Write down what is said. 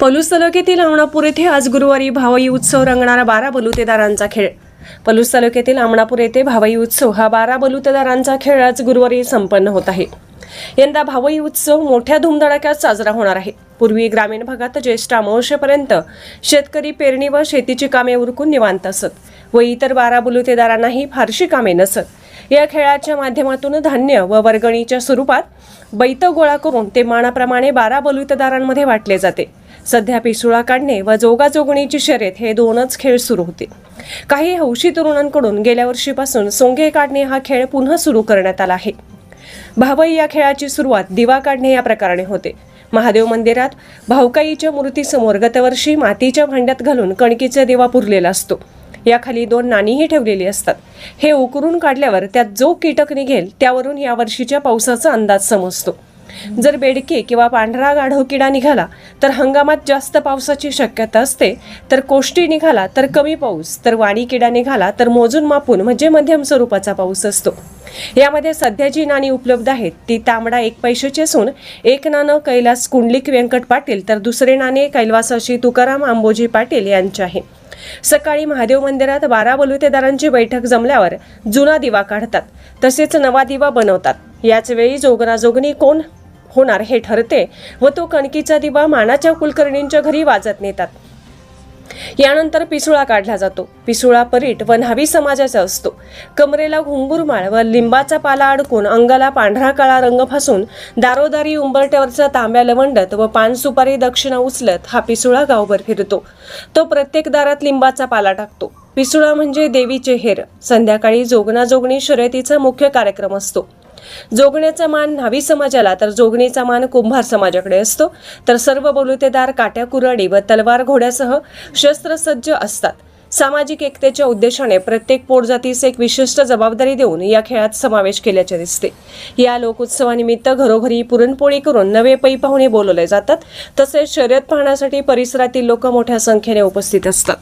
पलूस तालुक्यातील आमणापूर येथे आज गुरुवारी भावई उत्सव रंगणारा बारा बलुतेदारांचा खेळ. पलूस तालुक्यातील आमणापूर येथे भावई उत्सव हा बारा बलुतेदारांचा खेळ आज गुरुवारी संपन्न होत आहे. यंदा भावई उत्सव मोठ्या धुमधडाक्यात साजरा होणार आहे. पूर्वी ग्रामीण भागात ज्येष्ठ अमावस्येपर्यंत शेतकरी पेरणी व शेतीची कामे उरकून निवांत असत व इतर बारा बलुतेदारांनाही फारशी कामे नसत. या खेळाच्या माध्यमातून धान्य व वर्गणीच्या स्वरूपात बैत गोळा करून ते मानाप्रमाणे बारा बलुतेदारांमध्ये वाटले जाते. सध्या पिसुळा काढणे व जोगाजोगणीची शर्यत हे दोनच खेळ सुरू होते काही हौशी तरुणांकडून गेल्या वर्षीपासून सोंगे काढणे हा खेळ पुन्हा सुरू करण्यात आला आहे. भावई या खेळाची सुरुवात दिवा काढणे या प्रकाराने होते. महादेव मंदिरात भावकाईच्या मूर्तीसमोर गतवर्षी मातीच्या भांड्यात घालून कणकीचा दिवा पुरलेला असतो. याखाली दोन नाणीही ठेवलेली असतात. हे उकरून काढल्यावर त्यात जो कीटक निघेल त्यावरून या वर्षीच्या पावसाचा अंदाज समजतो. जर बेडके किंवा पांढरा गाढव किडा निघाला तर हंगामात जास्त पावसाची शक्यता असते. तर कोष्टी निघाला तर कमी पाऊस. तर वाणी किडा निघाला तर मोजून मापून म्हणजे मध्यम स्वरूपाचा पाऊस असतो. यामध्ये सध्या जी नाणी उपलब्ध आहेत ती तांबडा एक पैशाची असून एक नाणं कैलास कुंडलिक व्यंकट पाटील तर दुसरे नाणे कैलवासाशी तुकाराम आंबोजी पाटील यांचे आहे सकाळी महादेव मंदिरात बारा बलुतेदारांची बैठक जमल्यावर जुना दिवा काढतात. तसेच नवा दिवा बनवतात. याच वेळी जोगराजोगणी कोण? होणार हे ठरते व तो कणकीचा दिवा मानाच्या कुलकर्णींच्या घरी वाजत नेतात. यानंतर पिसुळा काढला जातो. पिसुळा परीट व न्हावी समाजाचा असतो. कमरेला घुंगुरमाळ व लिंबाचा पाला अडकून अंगाला पांढरा काळा रंग फासून दारोदारी उंबरट्यावरचा तांब्या लवंडत व पान सुपारी दक्षिणा उचलत हा पिसुळा गावभर फिरतो. तो प्रत्येक दारात लिंबाचा पाला टाकतो. पिसुळा म्हणजे देवीचे हेर. संध्याकाळी जोगणाजोगणी शर्यतीचा मुख्य कार्यक्रम असतो. जोगण्याचा मान न्हावी समाजाला तर जोगणीचा मान कुंभार समाजाकडे असतो. तर सर्व बलुतेदार काट्या कुऱ्हाडी व तलवार घोड्यासह शस्त्रसज्ज असतात. सामाजिक एकतेच्या उद्देशाने प्रत्येक पोटजातीस एक विशिष्ट जबाबदारी देऊन या खेळात समावेश केल्याचे दिसते. या लोकोत्सवानिमित्त घरोघरी पुरणपोळी करून नवे पै पाहुणे बोलवले जातात. तसेच शर्यत पाहण्यासाठी परिसरातील लोक मोठ्या संख्येने उपस्थित असतात.